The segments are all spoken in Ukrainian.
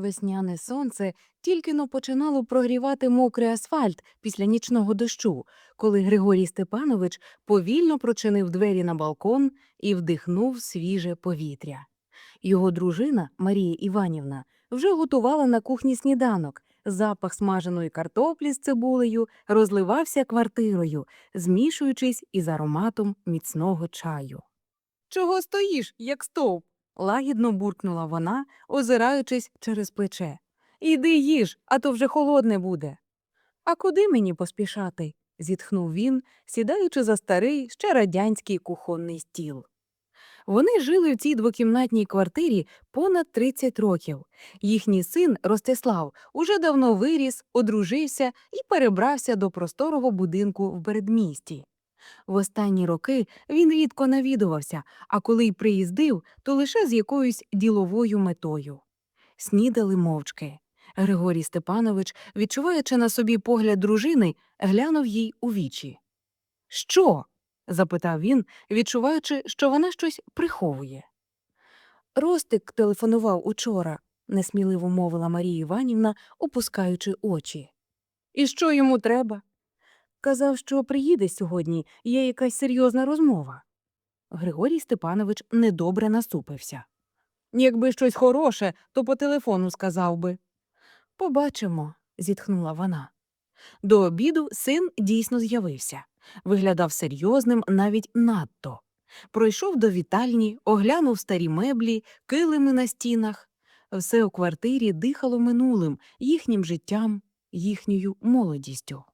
Весняне сонце тільки но починало прогрівати мокрий асфальт після нічного дощу, коли Григорій Степанович повільно прочинив двері на балкон і вдихнув свіже повітря. Його дружина Марія Іванівна вже готувала на кухні сніданок. Запах смаженої картоплі з цибулею розливався квартирою, змішуючись із ароматом міцного чаю. Чого стоїш, як стовп? Лагідно буркнула вона, озираючись через плече. Іди їж, а то вже холодне буде. А куди мені поспішати? зітхнув він, сідаючи за старий, ще радянський кухонний стіл. Вони жили в цій двокімнатній квартирі понад 30 років. Їхній син Ростислав уже давно виріс, одружився і перебрався до просторого будинку в передмісті. В останні роки він рідко навідувався, а коли й приїздив, то лише з якоюсь діловою метою. Снідали мовчки. Григорій Степанович, відчуваючи на собі погляд дружини, глянув їй у вічі. Що? запитав він, відчуваючи, що вона щось приховує. Ростик телефонував учора, несміливо мовила Марія Іванівна, опускаючи очі. І що йому треба? Казав, що приїде сьогодні, є якась серйозна розмова. Григорій Степанович недобре насупився. Якби щось хороше, то по телефону сказав би. Побачимо, зітхнула вона. До обіду син дійсно з'явився. Виглядав серйозним навіть надто. Пройшов до вітальні, оглянув старі меблі, килими на стінах. Все у квартирі дихало минулим, їхнім життям, їхньою молодістю.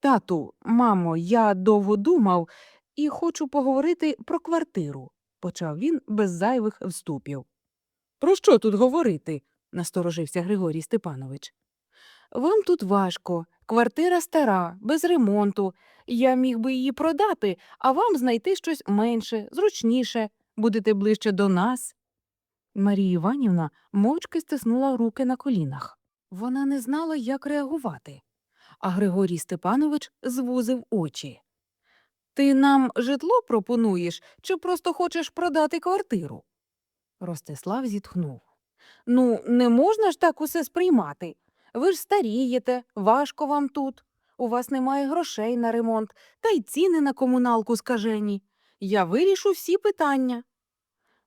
Тату, мамо, я довго думав і хочу поговорити про квартиру, почав він без зайвих вступів. Про що тут говорити? насторожився Григорій Степанович. Вам тут важко, квартира стара, без ремонту. Я міг би її продати, а вам знайти щось менше, зручніше, будете ближче до нас. Марія Іванівна мовчки стиснула руки на колінах. Вона не знала, як реагувати. А Григорій Степанович звузив очі. Ти нам житло пропонуєш чи просто хочеш продати квартиру? Ростислав зітхнув. Ну, не можна ж так усе сприймати. Ви ж старієте, важко вам тут. У вас немає грошей на ремонт, та й ціни на комуналку скажені. Я вирішу всі питання.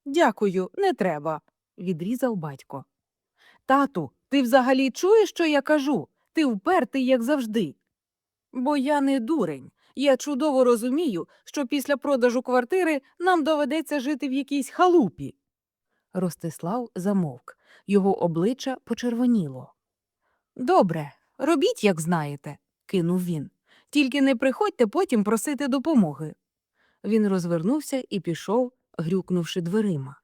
Дякую, не треба, відрізав батько. Тату, ти взагалі чуєш, що я кажу? Ти впертий, як завжди. Бо я не дурень. Я чудово розумію, що після продажу квартири нам доведеться жити в якійсь халупі. Ростислав замовк. Його обличчя почервоніло. Добре, робіть, як знаєте, кинув він. Тільки не приходьте потім просити допомоги. Він розвернувся і пішов, грюкнувши дверима.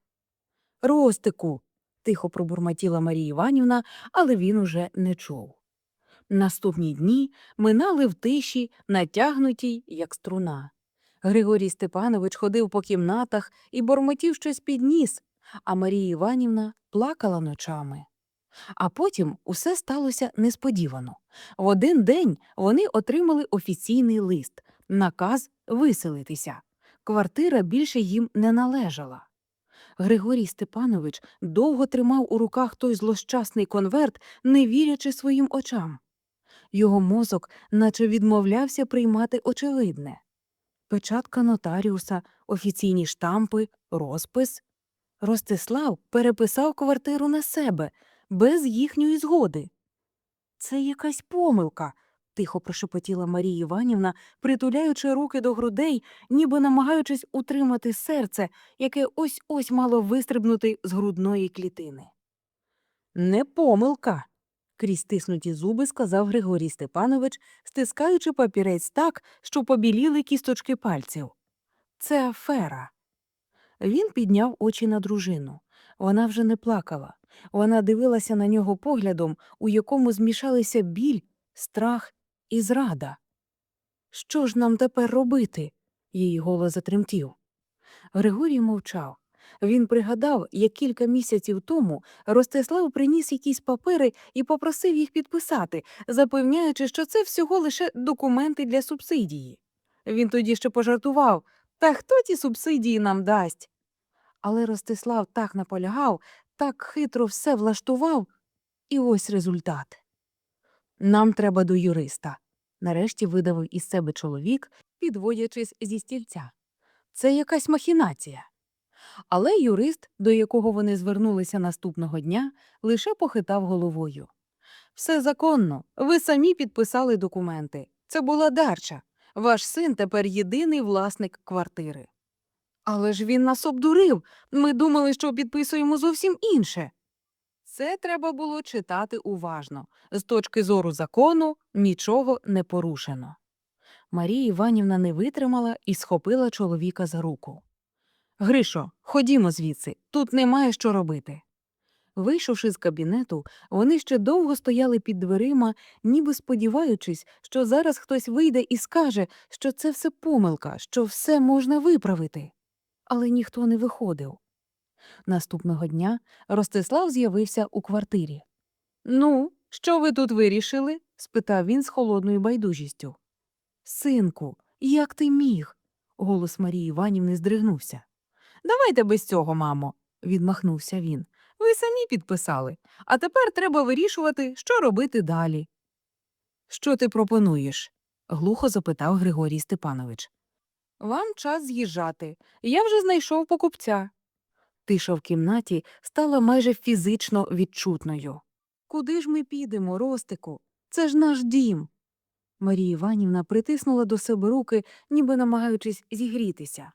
Ростику, тихо пробурмотіла Марія Іванівна, але він уже не чув. Наступні дні минали в тиші, натягнутій, як струна. Григорій Степанович ходив по кімнатах і бормотів щось під ніс, а Марія Іванівна плакала ночами. А потім усе сталося несподівано. В один день вони отримали офіційний лист, наказ виселитися. Квартира більше їм не належала. Григорій Степанович довго тримав у руках той злощасний конверт, не вірячи своїм очам. Його мозок наче відмовлявся приймати очевидне. Печатка нотаріуса, офіційні штампи, розпис. Ростислав переписав квартиру на себе, без їхньої згоди. Це якась помилка, тихо прошепотіла Марія Іванівна, притуляючи руки до грудей, ніби намагаючись утримати серце, яке ось ось мало вистрибнути з грудної клітини. Не помилка, крізь стиснуті зуби сказав Григорій Степанович, стискаючи папірець так, що побіліли кісточки пальців. Це афера. Він підняв очі на дружину. Вона вже не плакала. Вона дивилася на нього поглядом, у якому змішалися біль, страх і зрада. Що ж нам тепер робити? її голос затремтів. Григорій мовчав. Він пригадав, як кілька місяців тому Ростислав приніс якісь папери і попросив їх підписати, запевняючи, що це всього лише документи для субсидії. Він тоді ще пожартував та хто ті субсидії нам дасть? Але Ростислав так наполягав, так хитро все влаштував, і ось результат. Нам треба до юриста, нарешті видавив із себе чоловік, підводячись зі стільця. Це якась махінація. Але юрист, до якого вони звернулися наступного дня, лише похитав головою. Все законно, ви самі підписали документи. Це була дарча. Ваш син тепер єдиний власник квартири. Але ж він нас обдурив. Ми думали, що підписуємо зовсім інше. Це треба було читати уважно. З точки зору закону нічого не порушено. Марія Іванівна не витримала і схопила чоловіка за руку. Гришо, ходімо звідси, тут немає що робити. Вийшовши з кабінету, вони ще довго стояли під дверима, ніби сподіваючись, що зараз хтось вийде і скаже, що це все помилка, що все можна виправити. Але ніхто не виходив. Наступного дня Ростислав з'явився у квартирі. Ну, що ви тут вирішили? спитав він з холодною байдужістю. Синку, як ти міг? Голос Марії Іванівни здригнувся. Давайте без цього, мамо, відмахнувся він. Ви самі підписали, а тепер треба вирішувати, що робити далі. Що ти пропонуєш? глухо запитав Григорій Степанович. Вам час з'їжджати. Я вже знайшов покупця. Тиша в кімнаті стала майже фізично відчутною. Куди ж ми підемо, Ростику? Це ж наш дім. Марія Іванівна притиснула до себе руки, ніби намагаючись зігрітися.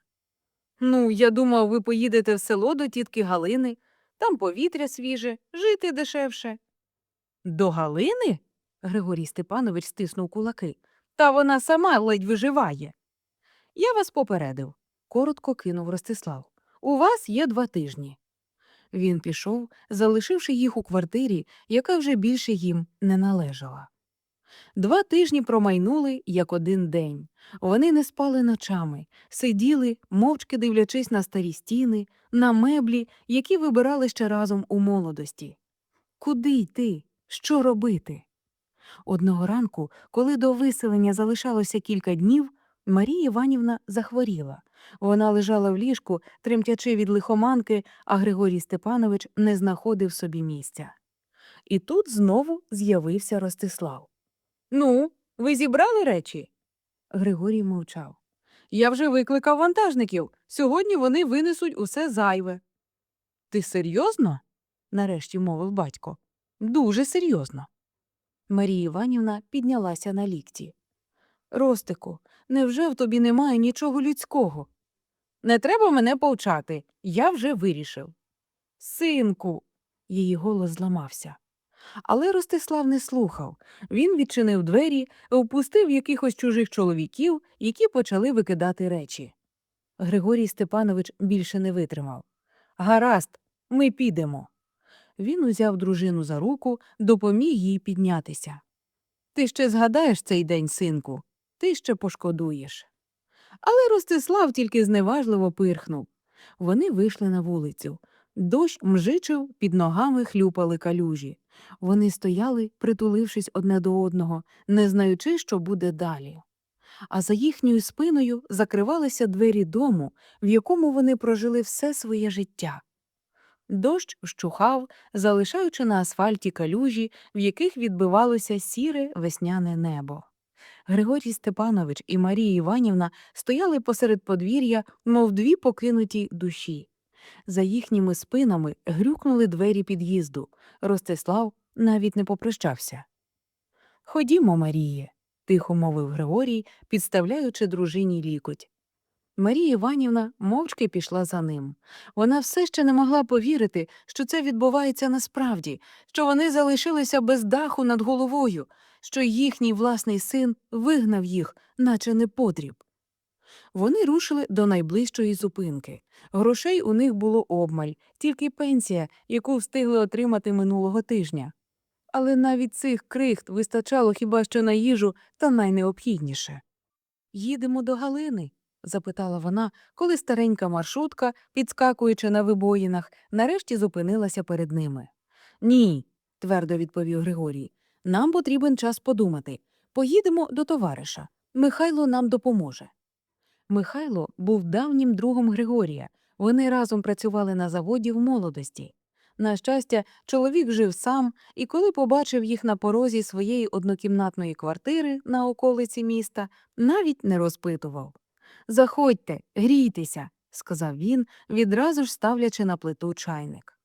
Ну, я думав, ви поїдете в село до тітки Галини, там повітря свіже, жити дешевше. До Галини? Григорій Степанович стиснув кулаки. Та вона сама ледь виживає. Я вас попередив, коротко кинув Ростислав. У вас є два тижні. Він пішов, залишивши їх у квартирі, яка вже більше їм не належала. Два тижні промайнули, як один день. Вони не спали ночами, сиділи, мовчки дивлячись на старі стіни, на меблі, які вибирали ще разом у молодості. Куди йти? Що робити? Одного ранку, коли до виселення залишалося кілька днів, Марія Іванівна захворіла. Вона лежала в ліжку, тремтячи від лихоманки, а Григорій Степанович не знаходив собі місця. І тут знову з'явився Ростислав. Ну, ви зібрали речі? Григорій мовчав. Я вже викликав вантажників. Сьогодні вони винесуть усе зайве. Ти серйозно? нарешті мовив батько. Дуже серйозно. Марія Іванівна піднялася на лікті. Ростику, невже в тобі немає нічого людського? Не треба мене повчати, я вже вирішив. Синку, її голос зламався. Але Ростислав не слухав. Він відчинив двері, впустив якихось чужих чоловіків, які почали викидати речі. Григорій Степанович більше не витримав. Гаразд, ми підемо. Він узяв дружину за руку, допоміг їй піднятися. Ти ще згадаєш цей день, синку, ти ще пошкодуєш. Але Ростислав тільки зневажливо пирхнув. Вони вийшли на вулицю. Дощ мжичив, під ногами хлюпали калюжі. Вони стояли, притулившись одне до одного, не знаючи, що буде далі. А за їхньою спиною закривалися двері дому, в якому вони прожили все своє життя. Дощ вщухав, залишаючи на асфальті калюжі, в яких відбивалося сіре весняне небо. Григорій Степанович і Марія Іванівна стояли посеред подвір'я, мов дві покинуті душі. За їхніми спинами грюкнули двері під'їзду. Ростислав навіть не попрощався. Ходімо, Маріє, тихо мовив Григорій, підставляючи дружині лікоть. Марія Іванівна мовчки пішла за ним. Вона все ще не могла повірити, що це відбувається насправді, що вони залишилися без даху над головою, що їхній власний син вигнав їх, наче непотріб. Вони рушили до найближчої зупинки. Грошей у них було обмаль, тільки пенсія, яку встигли отримати минулого тижня. Але навіть цих крихт вистачало хіба що на їжу та найнеобхідніше. Їдемо до Галини? запитала вона, коли старенька маршрутка, підскакуючи на вибоїнах, нарешті зупинилася перед ними. Ні, твердо відповів Григорій. Нам потрібен час подумати. Поїдемо до товариша. Михайло нам допоможе. Михайло був давнім другом Григорія. Вони разом працювали на заводі в молодості. На щастя, чоловік жив сам, і коли побачив їх на порозі своєї однокімнатної квартири на околиці міста, навіть не розпитував. Заходьте, грійтеся, сказав він, відразу ж ставлячи на плиту чайник.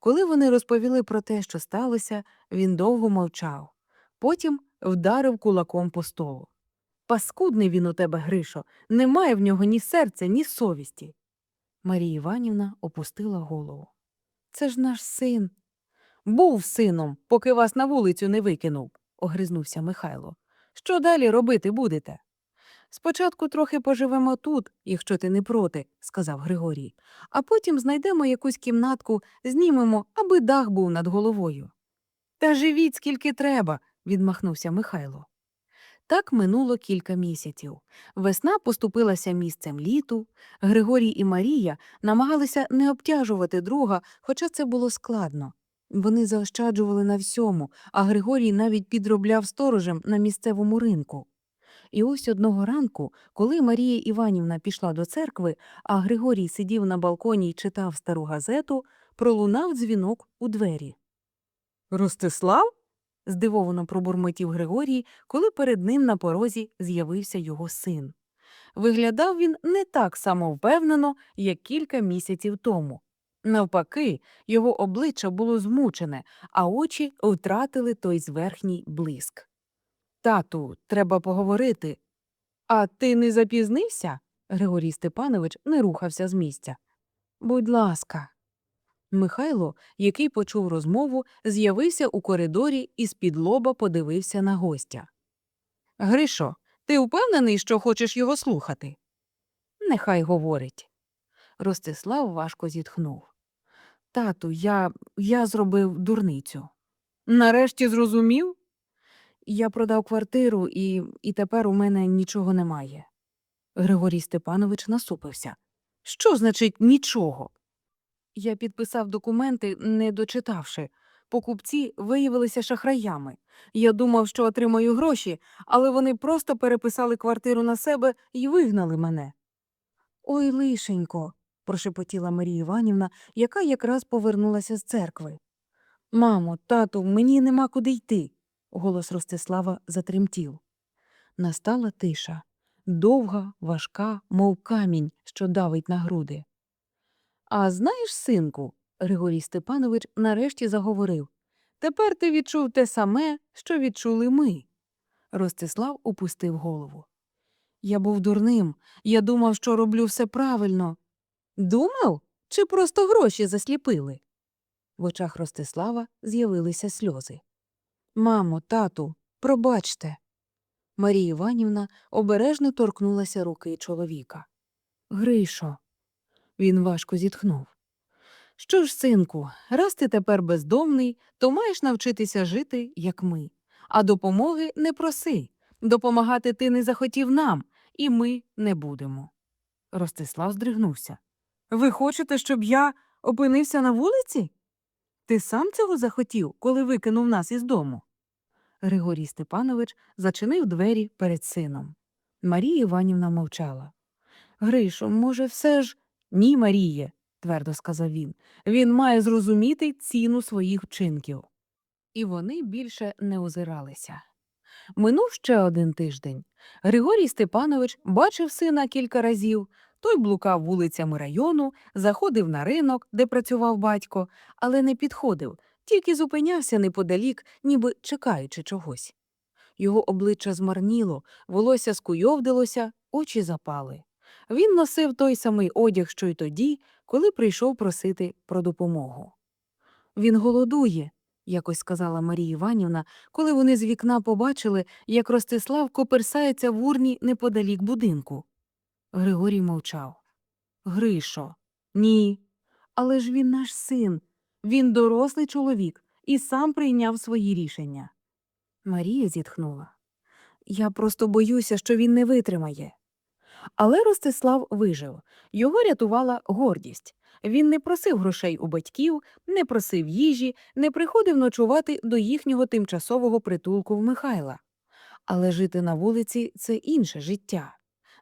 Коли вони розповіли про те, що сталося, він довго мовчав. Потім вдарив кулаком по столу. Паскудний він у тебе, Гришо, немає в нього ні серця, ні совісті. Марія Іванівна опустила голову. Це ж наш син. Був сином, поки вас на вулицю не викинув, огризнувся Михайло. Що далі робити будете? Спочатку трохи поживемо тут, якщо ти не проти, сказав Григорій, а потім знайдемо якусь кімнатку, знімемо, аби дах був над головою. Та живіть скільки треба, відмахнувся Михайло. Так минуло кілька місяців. Весна поступилася місцем літу. Григорій і Марія намагалися не обтяжувати друга, хоча це було складно. Вони заощаджували на всьому, а Григорій навіть підробляв сторожем на місцевому ринку. І ось одного ранку, коли Марія Іванівна пішла до церкви, а Григорій сидів на балконі й читав стару газету, пролунав дзвінок у двері. Ростислав? Здивовано пробурмотів Григорій, коли перед ним на порозі з'явився його син. Виглядав він не так самовпевнено, як кілька місяців тому. Навпаки, його обличчя було змучене, а очі втратили той зверхній блиск. Тату, треба поговорити. А ти не запізнився? Григорій Степанович не рухався з місця. Будь ласка. Михайло, який почув розмову, з'явився у коридорі і з-під лоба подивився на гостя. Гришо, ти впевнений, що хочеш його слухати? Нехай говорить. Ростислав важко зітхнув. Тату, я, я зробив дурницю. Нарешті зрозумів? Я продав квартиру, і, і тепер у мене нічого немає. Григорій Степанович насупився. Що значить нічого? Я підписав документи, не дочитавши. Покупці виявилися шахраями. Я думав, що отримаю гроші, але вони просто переписали квартиру на себе і вигнали мене. Ой, лишенько, прошепотіла Марія Іванівна, яка якраз повернулася з церкви. Мамо, тату, мені нема куди йти. Голос Ростислава затремтів. Настала тиша довга, важка, мов камінь, що давить на груди. А знаєш, синку, Григорій Степанович нарешті заговорив, тепер ти відчув те саме, що відчули ми. Ростислав опустив голову. Я був дурним, я думав, що роблю все правильно. Думав? Чи просто гроші засліпили? В очах Ростислава з'явилися сльози. Мамо, тату, пробачте. Марія Іванівна обережно торкнулася руки чоловіка. Гришо. Він важко зітхнув. Що ж, синку, раз ти тепер бездомний, то маєш навчитися жити, як ми. А допомоги не проси. Допомагати ти не захотів нам, і ми не будемо. Ростислав здригнувся. Ви хочете, щоб я опинився на вулиці? Ти сам цього захотів, коли викинув нас із дому? Григорій Степанович зачинив двері перед сином. Марія Іванівна мовчала. Гришо, може, все ж. Ні, Маріє, твердо сказав він. Він має зрозуміти ціну своїх вчинків. І вони більше не озиралися. Минув ще один тиждень. Григорій Степанович бачив сина кілька разів. Той блукав вулицями району, заходив на ринок, де працював батько, але не підходив, тільки зупинявся неподалік, ніби чекаючи чогось. Його обличчя змарніло, волосся скуйовдилося, очі запали. Він носив той самий одяг, що й тоді, коли прийшов просити про допомогу. Він голодує, якось сказала Марія Іванівна, коли вони з вікна побачили, як Ростислав коперсається в урні неподалік будинку. Григорій мовчав. Гришо, ні. Але ж він наш син. Він дорослий чоловік і сам прийняв свої рішення. Марія зітхнула. Я просто боюся, що він не витримає. Але Ростислав вижив. Його рятувала гордість. Він не просив грошей у батьків, не просив їжі, не приходив ночувати до їхнього тимчасового притулку в Михайла. Але жити на вулиці це інше життя.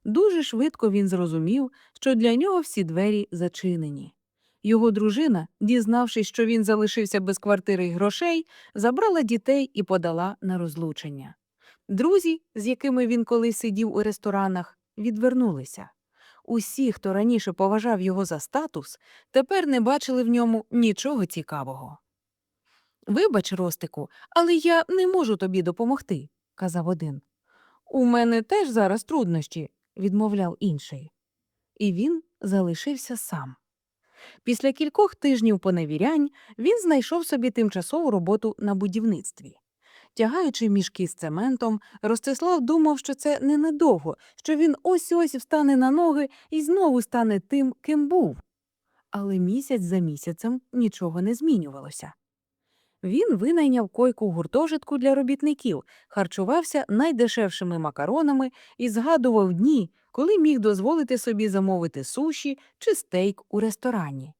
Дуже швидко він зрозумів, що для нього всі двері зачинені. Його дружина, дізнавшись, що він залишився без квартири й грошей, забрала дітей і подала на розлучення. Друзі, з якими він колись сидів у ресторанах, відвернулися. Усі, хто раніше поважав його за статус, тепер не бачили в ньому нічого цікавого. Вибач, Ростику, але я не можу тобі допомогти, казав один. У мене теж зараз труднощі, відмовляв інший. І він залишився сам. Після кількох тижнів поневірянь він знайшов собі тимчасову роботу на будівництві. Тягаючи мішки з цементом, Ростислав думав, що це не недовго, що він ось ось встане на ноги і знову стане тим, ким був. Але місяць за місяцем нічого не змінювалося. Він винайняв койку гуртожитку для робітників, харчувався найдешевшими макаронами і згадував дні, коли міг дозволити собі замовити суші чи стейк у ресторані.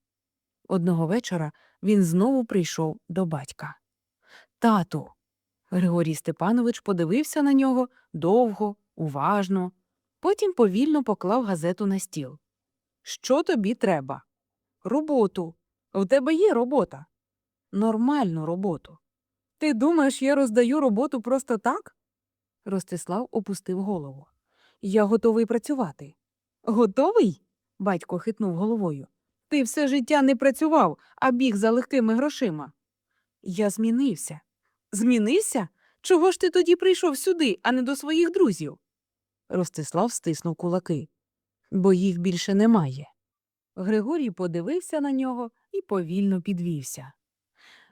Одного вечора він знову прийшов до батька. Тату. Григорій Степанович подивився на нього довго, уважно, потім повільно поклав газету на стіл. Що тобі треба? Роботу. В тебе є робота. Нормальну роботу. Ти думаєш, я роздаю роботу просто так? Ростислав опустив голову. Я готовий працювати. Готовий? батько хитнув головою. Ти все життя не працював, а біг за легкими грошима. Я змінився. Змінився? Чого ж ти тоді прийшов сюди, а не до своїх друзів? Ростислав стиснув кулаки. Бо їх більше немає. Григорій подивився на нього і повільно підвівся.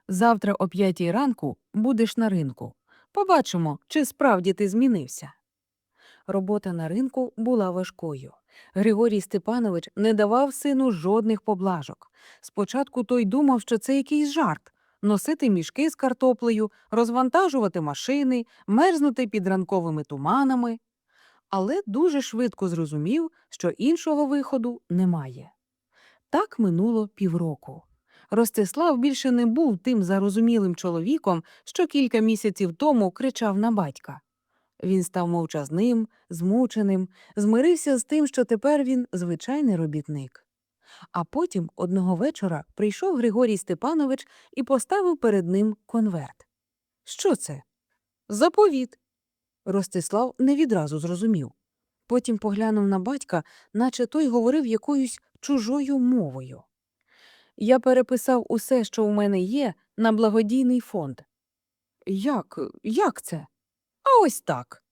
Завтра о п'ятій ранку будеш на ринку. Побачимо, чи справді ти змінився. Робота на ринку була важкою. Григорій Степанович не давав сину жодних поблажок. Спочатку той думав, що це якийсь жарт носити мішки з картоплею, розвантажувати машини, мерзнути під ранковими туманами. Але дуже швидко зрозумів, що іншого виходу немає. Так минуло півроку. Ростислав більше не був тим зарозумілим чоловіком, що кілька місяців тому кричав на батька. Він став мовчазним, змученим, змирився з тим, що тепер він звичайний робітник. А потім одного вечора прийшов Григорій Степанович і поставив перед ним конверт. Що це? Заповіт. Ростислав не відразу зрозумів. Потім поглянув на батька, наче той говорив якоюсь чужою мовою. Я переписав усе, що у мене є, на благодійний фонд. Як? Як це? А ось так.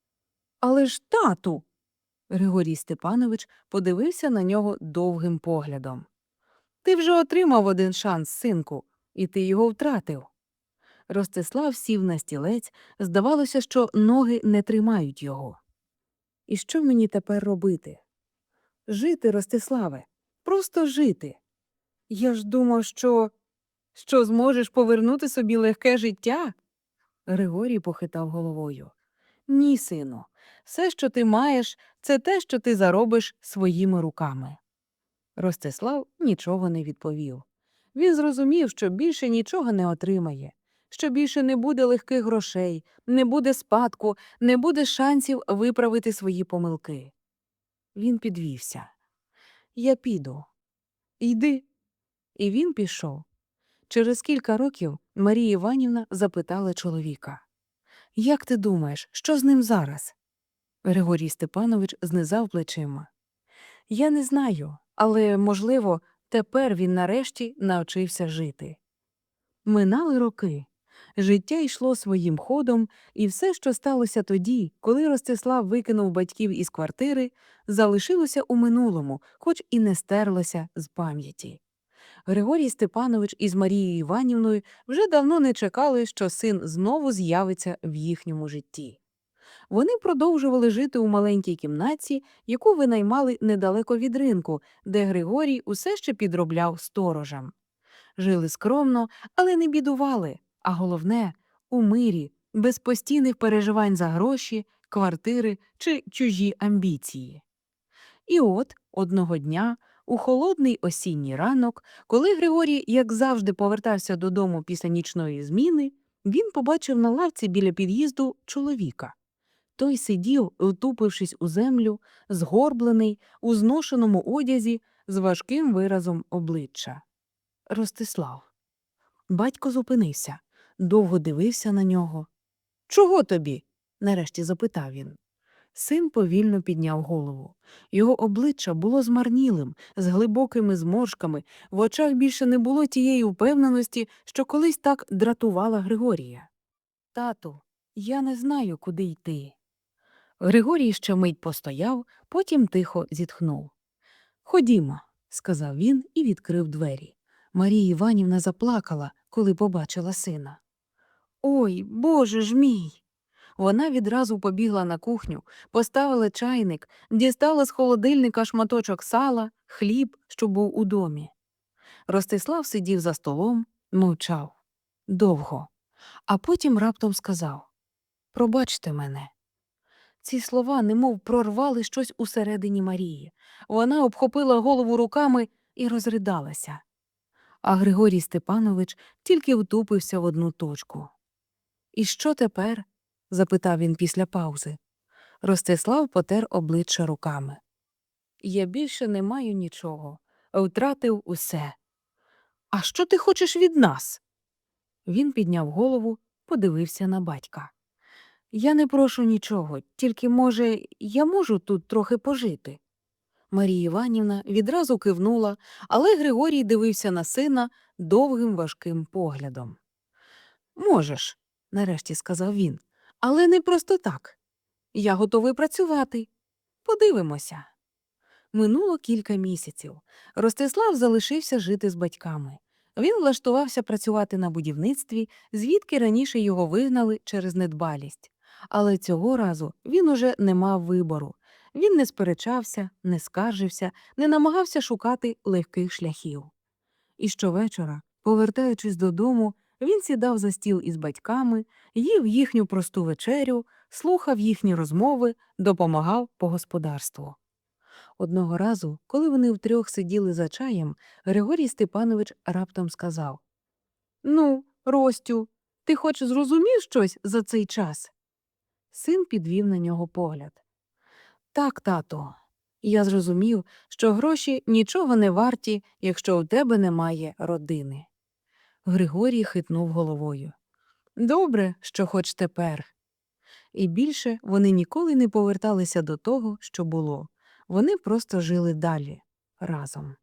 Але ж тату. Григорій Степанович подивився на нього довгим поглядом. Ти вже отримав один шанс, синку, і ти його втратив. Ростислав сів на стілець, здавалося, що ноги не тримають його. І що мені тепер робити? Жити, Ростиславе, просто жити. Я ж думав, що. що зможеш повернути собі легке життя. Григорій похитав головою. Ні, сину, все, що ти маєш, це те, що ти заробиш своїми руками. Ростислав нічого не відповів. Він зрозумів, що більше нічого не отримає, що більше не буде легких грошей, не буде спадку, не буде шансів виправити свої помилки. Він підвівся. Я піду. Йди. І він пішов. Через кілька років Марія Іванівна запитала чоловіка Як ти думаєш, що з ним зараз? Григорій Степанович знизав плечима. Я не знаю, але, можливо, тепер він нарешті навчився жити. Минали роки. Життя йшло своїм ходом, і все, що сталося тоді, коли Ростислав викинув батьків із квартири, залишилося у минулому, хоч і не стерлося з пам'яті. Григорій Степанович із Марією Іванівною вже давно не чекали, що син знову з'явиться в їхньому житті. Вони продовжували жити у маленькій кімнаті, яку винаймали недалеко від ринку, де Григорій усе ще підробляв сторожем. Жили скромно, але не бідували, а головне у мирі, без постійних переживань за гроші, квартири чи чужі амбіції. І от одного дня, у холодний осінній ранок, коли Григорій, як завжди, повертався додому після нічної зміни, він побачив на лавці біля під'їзду чоловіка. Той сидів, втупившись у землю, згорблений, у зношеному одязі, з важким виразом обличчя. Ростислав. Батько зупинився, довго дивився на нього. Чого тобі? нарешті запитав він. Син повільно підняв голову. Його обличчя було змарнілим, з глибокими зморшками, в очах більше не було тієї впевненості, що колись так дратувала Григорія. Тату, я не знаю, куди йти. Григорій ще мить постояв, потім тихо зітхнув. Ходімо, сказав він і відкрив двері. Марія Іванівна заплакала, коли побачила сина. Ой, боже ж мій. Вона відразу побігла на кухню, поставила чайник, дістала з холодильника шматочок сала, хліб, що був у домі. Ростислав сидів за столом, мовчав. Довго. А потім раптом сказав Пробачте мене. Ці слова немов прорвали щось усередині Марії. Вона обхопила голову руками і розридалася. А Григорій Степанович тільки втупився в одну точку. І що тепер? запитав він після паузи. Ростислав потер обличчя руками. Я більше не маю нічого, втратив усе. А що ти хочеш від нас? Він підняв голову, подивився на батька. Я не прошу нічого, тільки, може, я можу тут трохи пожити. Марія Іванівна відразу кивнула, але Григорій дивився на сина довгим важким поглядом. Можеш, нарешті сказав він, але не просто так. Я готовий працювати. Подивимося. Минуло кілька місяців. Ростислав залишився жити з батьками. Він влаштувався працювати на будівництві, звідки раніше його вигнали через недбалість. Але цього разу він уже не мав вибору. Він не сперечався, не скаржився, не намагався шукати легких шляхів. І щовечора, повертаючись додому, він сідав за стіл із батьками, їв їхню просту вечерю, слухав їхні розмови, допомагав по господарству. Одного разу, коли вони втрьох сиділи за чаєм, Григорій Степанович раптом сказав Ну, Ростю, ти хоч зрозумів щось за цей час? Син підвів на нього погляд. Так, тато, я зрозумів, що гроші нічого не варті, якщо у тебе немає родини. Григорій хитнув головою. Добре, що хоч тепер. І більше вони ніколи не поверталися до того, що було. Вони просто жили далі разом.